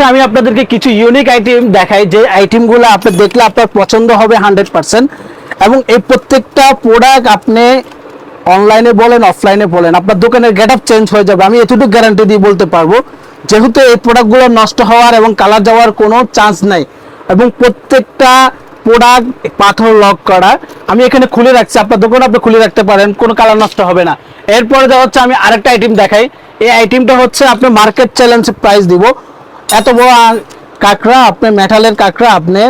হচ্ছে আমি আপনাদেরকে কিছু ইউনিক আইটেম দেখাই, যে আইটেমগুলো আপনি দেখলে আপনার পছন্দ হবে হান্ড্রেড পার্সেন্ট এবং এই প্রত্যেকটা প্রোডাক্ট আপনি অনলাইনে বলেন অফলাইনে বলেন, আপনার দোকানের গেট আপ চেঞ্জ হয়ে যাবে। আমি এতটুকু গ্যারান্টি দিয়ে বলতে পারব, যেহেতু এই প্রোডাক্টগুলো নষ্ট হওয়ার এবং কালার যাওয়ার কোনো চান্স নাই, এবং প্রত্যেকটা প্রোডাক্ট পাথর লক করা। আমি এখানে খুলে রাখছি, আপনার দোকানে আপনি খুলে রাখতে পারেন, কোনো কালার নষ্ট হবে না। এরপরে যা হচ্ছে, আমি আরেকটা আইটেম দেখাই। এই আইটেমটা হচ্ছে আপনি মার্কেট চ্যালেঞ্জ প্রাইস দিব। এত বড় কাঁকড়া আপনি মেটালের কাঁকড়া আপনি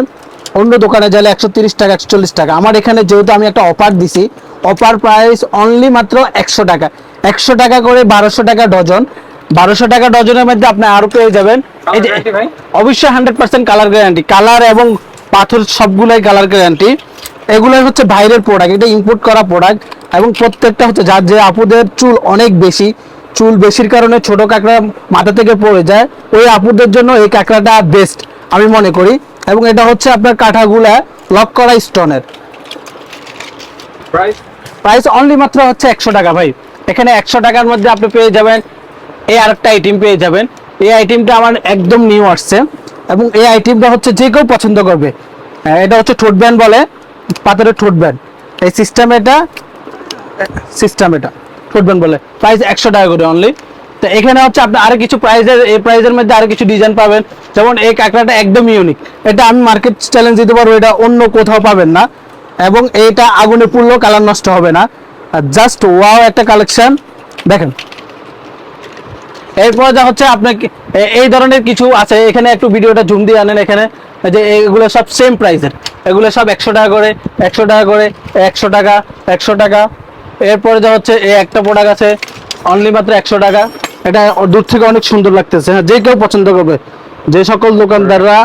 অন্য দোকানে গেলে একশো তিরিশ টাকা একশো চল্লিশ টাকা। আমার এখানে যেহেতু আমি একটা অফার দিছি অফার প্রাইস অনলি মাত্র একশো টাকা। একশো টাকা করে বারোশো টাকা ডজন। বারোশো টাকা ডজনের মধ্যে আপনি আরও পেয়ে যাবেন। এই যে অবশ্যই hundred percent colour guarantee colour এবং পাথর সবগুলাই কালার গ্যারান্টি এগুলোই হচ্ছে বাইরের প্রোডাক্ট এটা ইম্পোর্ট করা প্রোডাক্ট এবং প্রত্যেকটা হচ্ছে যার যে আপুদের চুল অনেক বেশি চুল বেশির কারণে ছোট কাঁকড়া মাথা থেকে পড়ে যায়। ওই আপুদের জন্য এই কাঁকড়াটা বেস্ট আমি মনে করি। এবং এটা হচ্ছে আপনার কাঁঠাগুলা লক করা স্টোনের প্রাইস প্রাইস অনলি মাত্র হচ্ছে একশো টাকা ভাই। এখানে একশো টাকার মধ্যে আপনি পেয়ে যাবেন এই আরেকটা আইটেম পেয়ে যাবেন। এই আইটেমটা আমার একদম নিউ আসছে। এবং এই আইটেমটা হচ্ছে যে কেউ পছন্দ করবে। এটা হচ্ছে ঠোঁট ব্যান্ড বলে পাথরের ঠোঁট ব্যান্ড এই সিস্টেম এটা সিস্টেম এটা। ঠোঁট বলে। প্রাইস একশো টাকা করে অনলি তো এখানে হচ্ছে আপনি আরও কিছু প্রাইজের এই প্রাইজের মধ্যে আরও কিছু ডিজাইন পাবেন। যেমন এই কাঁকড়াটা একদম ইউনিক এটা আমি মার্কেট চ্যালেঞ্জ দিতে পারব, এটা অন্য কোথাও পাবেন না। এবং এটা আগুনে পুড়লেও কালার নষ্ট হবে না। জাস্ট ওয়াও একটা কালেকশন দেখেন। এরপর যা হচ্ছে আপনাকে এই ধরনের কিছু আছে। এখানে একটু ভিডিওটা জুম দিয়ে আনেন এখানে। যে এগুলো সব সেম প্রাইসের এগুলো সব একশো টাকা করে, একশো টাকা করে, একশো টাকা একশো টাকা। এরপরে যা হচ্ছে এই একটা প্রোডাক্ট আছে অনলি মাত্র একশো টাকা। এটা দূর থেকে অনেক সুন্দর লাগতেছে। হ্যাঁ যে কেউ পছন্দ করবে। যে সকল দোকানদাররা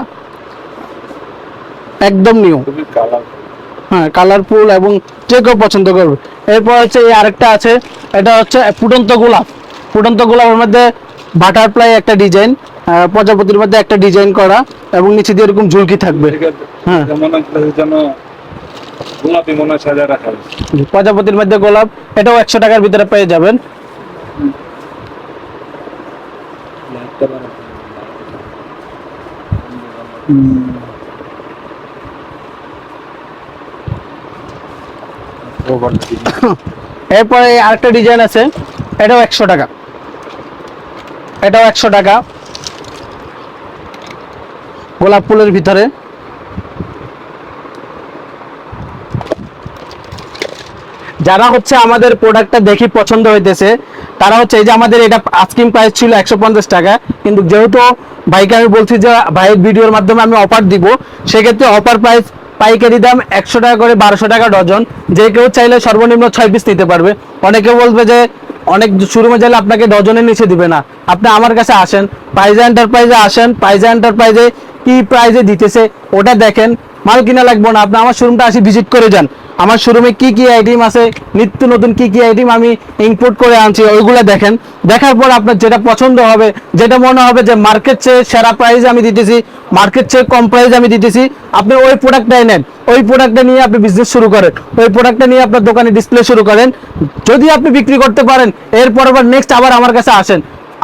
একদম নিউ হ্যাঁ কালারফুল এবং যে কেউ পছন্দ করবে। এরপর হচ্ছে এই আরেকটা আছে এটা হচ্ছে ফুটন্ত গোলাপ। ফুটন্ত গোলাপের মধ্যে বাটারফ্লাই একটা ডিজাইন প্রজাপতির মধ্যে একটা ডিজাইন করা এবং নিচে দিয়ে এরকম ঝুলকি থাকবে। হ্যাঁ। গোলাপি মনে সাজা রাখা প্রজাপতির মধ্যে গোলাপ, এটাও একশো টাকার ভিতরে পেয়ে যাবেন। এরপরে আরেকটা ডিজাইন আছে, এটাও একশো টাকা। এটাও একশো টাকা। গোলাপ ফুলের ভিতরে। যারা হচ্ছে আমাদের প্রোডাক্টটা দেখি পছন্দ হইতেছে, তারা হচ্ছে এই যে আমাদের এটা আস্কিং প্রাইস ছিল একশো পঞ্চাশ টাকা, কিন্তু যেহেতু ভাইকে আমি বলছি যে ভাইয়ের ভিডিওর মাধ্যমে আমি অফার দিব, সেক্ষেত্রে অফার প্রাইস পাইকারি দাম একশো টাকা করে বারোশো টাকা ডজন, যে কেউ চাইলে সর্বনিম্ন ছয় পিস নিতে পারবে। অনেকে বলবে যে অনেক শোরুমে চাইলে আপনাকে ডজনের নিচে দিবে না। আপনি আমার কাছে আসেন পাইজা এন্টারপ্রাইজে আসেন পাইজা এন্টারপ্রাইজে কি প্রাইজে দিতেছে, ওটা দেখেন। মাল কিনা লাগবো না। আপনি আমার শোরুমটা আসি ভিজিট করে যান। আমার শোরুমে কি কি আইটেম আছে, নিত্য নতুন কি কি আইটেম আমি ইম্পোর্ট করে আনছি, ওইগুলো দেখেন। দেখার পর আপনার যেটা পছন্দ হবে, যেটা মনে হবে যে মার্কেট চেয়ে সেরা প্রাইস আমি দিতেছি মার্কেট চেয়ে কম প্রাইস আমি দিতেছি, আপনি ওই প্রোডাক্টটাই নেন। ওই প্রোডাক্টটা নিয়ে আপনি বিজনেস শুরু করেন। ওই প্রোডাক্টটা নিয়ে আপনার দোকানে ডিসপ্লে শুরু করেন। যদি আপনি বিক্রি করতে পারেন, এরপর আবার নেক্সট আবার আমার কাছে আসেন।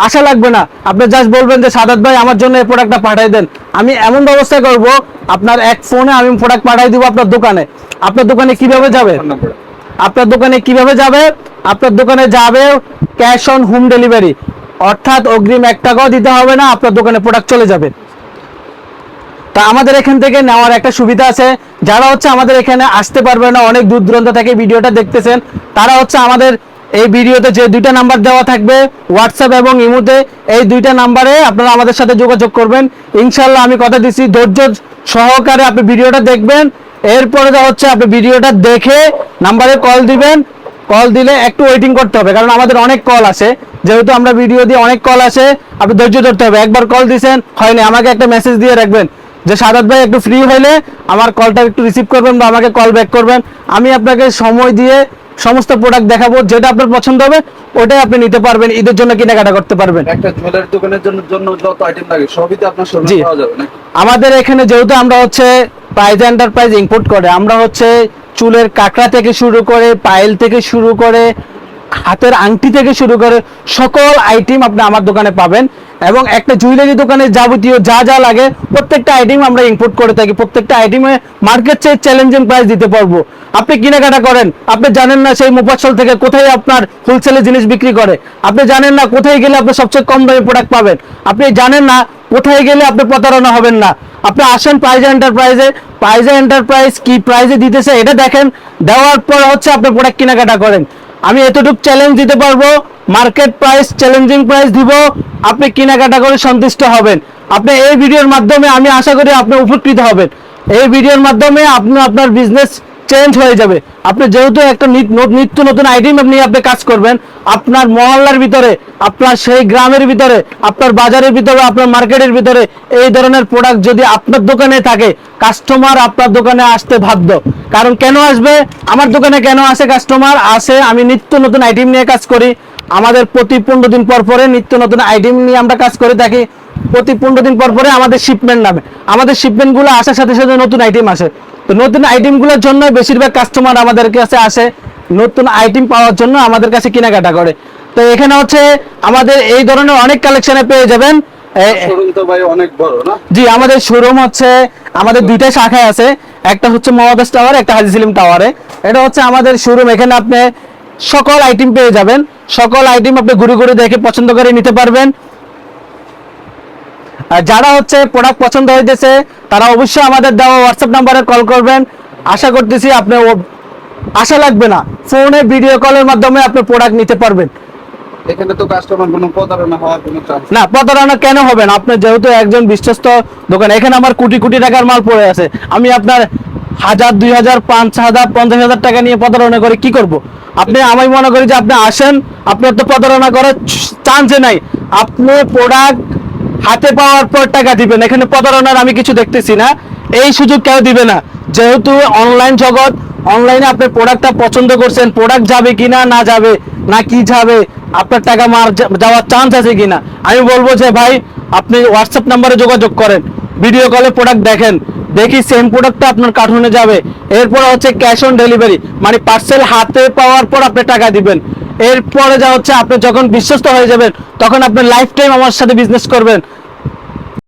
আশা লাগবে না। আপনি জাস্ট বলবেন যে সাদাত ভাই আমার জন্য এই প্রোডাক্টটা পাঠাই দেন। আমি এমন ব্যবস্থা করব আপনার এক ফোনে আমি প্রোডাক্ট পাঠাই দিব আপনার দোকানে। আপনার দোকানে কীভাবে যাবে? আপনার দোকানে কীভাবে যাবে? আপনার দোকানে যাবে ক্যাশ অন হোম ডেলিভারি অর্থাৎ অগ্রিম এক টাকাও দিতে হবে না আপনার দোকানে প্রোডাক্ট চলে যাবে। তা আমাদের এখান থেকে নেওয়ার একটা সুবিধা আছে। যারা হচ্ছে আমাদের এখানে আসতে পারবে না অনেক দূর দূরান্ত থেকে ভিডিওটা দেখতেছেন তারা হচ্ছে আমাদের এই ভিডিওতে যে দুইটা নাম্বার দেওয়া থাকবে হোয়াটসঅ্যাপ এবং ইমোতে, এই দুইটা নাম্বারে আপনারা আমাদের সাথে যোগাযোগ করবেন। ইনশাল্লাহ আমি কথা দিচ্ছি ধৈর্য সহকারে আপনি ভিডিওটা দেখবেন। এরপরে যা হচ্ছে, আপনি ভিডিওটা দেখে নাম্বারে কল দিবেন। কল দিলে একটু ওয়েটিং করতে হবে, কারণ আমাদের অনেক কল আসে যেহেতু আমরা ভিডিও দিয়ে অনেক কল আসে আপনি ধৈর্য ধরতে হবে। একবার কল দিয়েছেন হয়নি আমাকে একটা মেসেজ দিয়ে রাখবেন। যে সাদাত ভাই, একটু ফ্রি হলে আমার কলটা একটু রিসিভ করবেন বা আমাকে কল ব্যাক করবেন। আমি আপনাকে সময় দিয়ে সমস্ত প্রোডাক্ট দেখাবো যেটা আপনার পছন্দ হবে ওটাই আপনি নিতে পারবেন ঈদের জন্য কেনাকাটা করতে পারবেন একটা জুয়েলারি দোকানের জন্য জন্য যত আইটেম লাগে সবই তো আপনার। শোরুমে পাওয়া যাবে নাকি আমাদের এখানে যেহেতু আমরা হচ্ছে প্রাইজ এন্টারপ্রাইজ ইম্পোর্ট করে আমরা হচ্ছে চুলের কাঁকড়া থেকে শুরু করে পায়েল থেকে শুরু করে হাতের আংটি থেকে শুরু করে সকল আইটেম আপনি আমার দোকানে পাবেন এবং একটা জুয়েলারি দোকানে যাবতীয় যা যা লাগে প্রত্যেকটা আইটেম আমরা ইম্পোর্ট করে থাকি। প্রত্যেকটা আইটেমে মার্কেট চেয়ে চ্যালেঞ্জিং প্রাইস দিতে পারব। আপনি কেনাকাটা করেন, আপনি জানেন না সেই মোপাসল থেকে কোথায় আপনার হোলসেলে জিনিস বিক্রি করে। আপনি জানেন না কোথায় গেলে আপনি সবচেয়ে কম দামে প্রোডাক্ট পাবেন। আপনি জানেন না কোথায় গেলে আপনি প্রতারণা হবেন না। আপনি আসেন প্রাইজে এন্টারপ্রাইজে প্রাইজে এন্টারপ্রাইজ কি প্রাইজে দিতেছে এটা দেখেন, দেওয়ার পর হচ্ছে আপনি প্রোডাক্ট কেনাকাটা করেন। আমি এতটুকু চ্যালেঞ্জ দিতে পারব মার্কেট প্রাইস চ্যালেঞ্জিং প্রাইস দিব, আপনি কেনাকাটা করে সন্তুষ্ট হবেন। আপনি এই ভিডিওর মাধ্যমে আমি আশা করি আপনি উপকৃত হবেন। এই ভিডিওর মাধ্যমে আপনি আপনার বিজনেস চেঞ্জ হয়ে যাবে। আপনি যেহেতু একটা নিত্য নতুন আইটেম আপনি আপনি কাজ করবেন, আপনার মহল্লার ভিতরে, আপনার সেই গ্রামের ভিতরে, আপনার বাজারের ভিতরে, আপনার মার্কেটের ভিতরে এই ধরনের প্রোডাক্ট যদি আপনার দোকানে থাকে কাস্টমার আপনার দোকানে আসতে বাধ্য। কারণ কেন আসবে? আমার দোকানে কেন আসে কাস্টমার আসে, আমি নিত্য নতুন আইটেম নিয়ে কাজ করি। আমাদের প্রতি পনেরো দিন পর পরে নিত্য নতুন আইটেম নিয়ে আমরা কাজ করে থাকি। প্রতি পনেরো দিন পর পরে আমাদের শিপমেন্ট নামে। আমাদের শিপমেন্টগুলো আসার সাথে সাথে নতুন আইটেম আসে। তো নতুন আইটেমগুলোর জন্য বেশিরভাগ কাস্টমার আমাদের কাছে আসে নতুন আইটেম পাওয়ার জন্য আমাদের কাছে কেনাকাটা করে। তো এখানে হচ্ছে আমাদের এই ধরনের অনেক কালেকশনে পেয়ে যাবেন। জি আমাদের শোরুম হচ্ছে আমাদের দুইটা শাখায় আছে। একটা হচ্ছে মহাদাস টাওয়ার একটা হাজি সেলিম টাওয়ারে। এটা হচ্ছে আমাদের শোরুম এখানে আপনি সকল আইটেম পেয়ে যাবেন। সকল আইটেম আপনি ঘুরে ঘুরে দেখে পছন্দ করে নিতে পারবেন। আর যারা হচ্ছে প্রোডাক্ট পছন্দ হইতেছে তারা অবশ্যই আমাদের দেওয়া হোয়াটসঅ্যাপ নাম্বারে কল করবেন। আশা করতেছি আপনি আশা লাগবে না। ফোনে ভিডিও কলের মাধ্যমে আপনি প্রোডাক্ট নিতে পারবেন। এখানে তো কাস্টমার কোনো প্রতারণা হওয়ার কোনো চান্স না প্রতারণা কেন হবে না? আপনি যেহেতু একজন বিশ্বস্ত দোকান এখানে আমার কোটি কোটি টাকার মাল পড়ে আছে। আমি আপনার হাজার দুই হাজার পাঁচ হাজার পঞ্চাশ হাজার টাকা নিয়ে প্রতারণা করে কি করব? আপনি আমি মনে করি যে আপনি আসেন আপনার তো প্রতারণা করার চান্সে নাই। আপনি প্রোডাক্ট হাতে পাওয়ার পর টাকা দিবেন। এখানে প্রতারণার আমি কিছু দেখতেছি না। এই সুযোগ কেউ দিবে না। যেহেতু অনলাইন জগৎ অনলাইনে আপনি প্রোডাক্টটা পছন্দ করছেন প্রোডাক্ট যাবে কিনা, না যাবে, না কি যাবে, আপনার টাকা মার যাওয়ার চান্স আছে কিনা। আমি বলব যে ভাই, আপনি হোয়াটসঅ্যাপ নাম্বারে যোগাযোগ করেন। ভিডিও কলে প্রোডাক্ট দেখেন। দেখি সেম প্রোডাক্টটা আপনার কার্টুনে যাবে। এরপর হচ্ছে ক্যাশ অন ডেলিভারি মানে পার্সেল হাতে পাওয়ার পর আপনি টাকা দিবেন। এরপরে যা হচ্ছে, আপনি যখন বিশ্বস্ত হয়ে যাবেন, তখন আপনি লাইফ টাইম আমার সাথে বিজনেস করবেন।